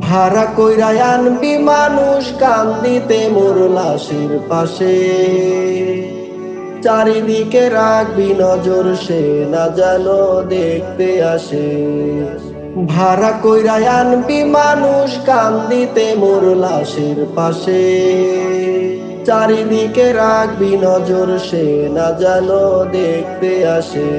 ভাড়া কইরা আনবি মানুষ কান্দিতে মোর লাশের পাশে। চারিদিকে রাখবি নজর, সে না যেন দেখতে আসে। ভাড়া কইরা আনবি মানুষ কান্দিতে মোর লাশের পাশে। চারিদিকে রাখবি নজর, সে না যেন দেখতে আসে।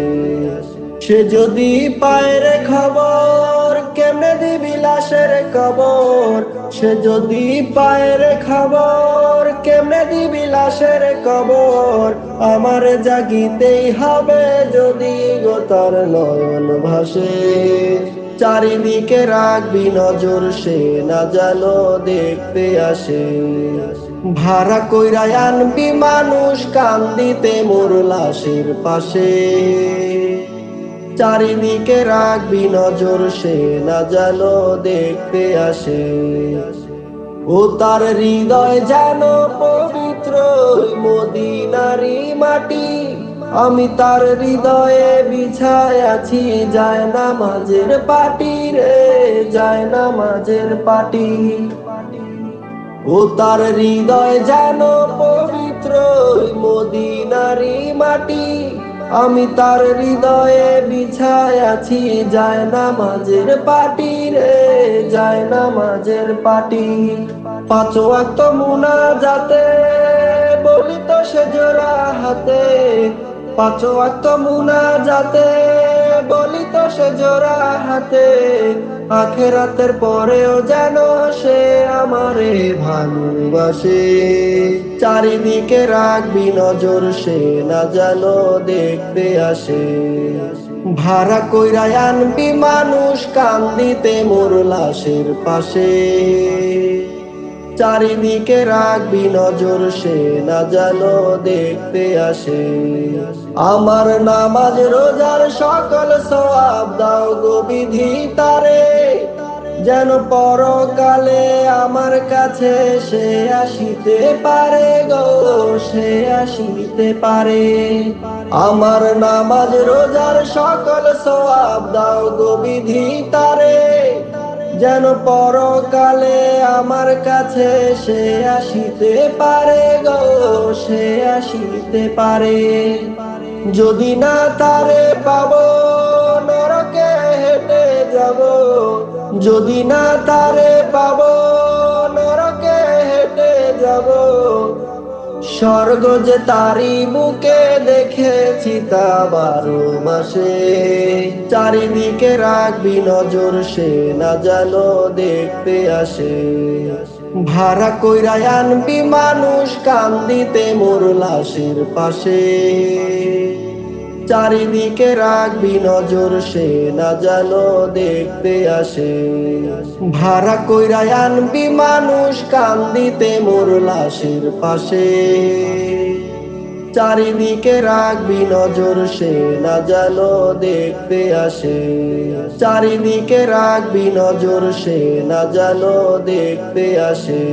সে যদি পায় রে খবর কেমনে দিবি লাশের খবর সে যদি পায়ের খবর, কেমনে দিবি লাশের খবর আমার জাগিতেই হবে যদি গো তার নয়ন ভাসে। চারিদিকে রাখবি নজর, সে না যেন দেখতে আসে। ভাড়া কইরা আনবি মানুষ, কান্দিতে মোর লাশের পাশে। চারিদিকে রাখবি নজর, সে না যেন দেখতে আসে। ও তার হৃদয় যেন পবিত্র মদিনারি মাটি। আমি তার হৃদয়ে বিছায় আছি, যায় না মাঝের পাটি রে, যায় না মাঝের পাটি। ও তার হৃদয় যেন পবিত্র মদিনারি মাটি। আমি তার হৃদয়ে বিছায় আছি, যায় না মাঝের পাটি রে, যায় না মাঝের পাটি। পাঁচ ওয়াক্ত মুনা যাতে বলি তো সে জোড়া হাতে। পাঁচ ওয়াক্ত মুনা যাতে বলি তো সে জোড়া হাতে, আখেরাতের পরেও যেন সে আমারে ভালোবাসে। চারিদিকে রাখবি নজর, সে না যেন দেখতে আসে। ভাড়া কইরা আনবি মানুষ, কান্দিতে মোর লাশের পাশে। চারিদিকে রাখবি নজর, সে না যেন দেখতে আসে। আমার নামাজ, রোজার সকল সওয়াব দাও গো বিধি তারে। যেন পরকালে আমার কাছে সে আসিতে পারে গো, সে আসিতে পারে। আমার নামাজ, রোজার সকল সওয়াব দাও গো বিধি তারে। যেন পরকালে আমার কাছে সে আসিতে পারে গো, সে আসিতে পারে। যদি না তারে পাব, নরকে হেঁটে যাব। যদি না তারে পাব স্বর্গ যে তারি বুকে দেখেছি তা বারো মাসে। চারিদিকে রাখবি নজর, সে না যেন দেখতে আসে। ভাড়া কইরা আনবি মানুষ, কান্দিতে মোর লাশের পাশে। চারিদিকে রাখবি নজর, সে না যেন দেখতে আসে। ভাড়া কইরা আনবি মানুষ কান্দিতে মোর লাশের পাশে। চারিদিকে রাখবি নজর, সে না যেন দেখতে আসে। চারিদিকে রাখবি নজর, সে না যেন দেখতে আসে।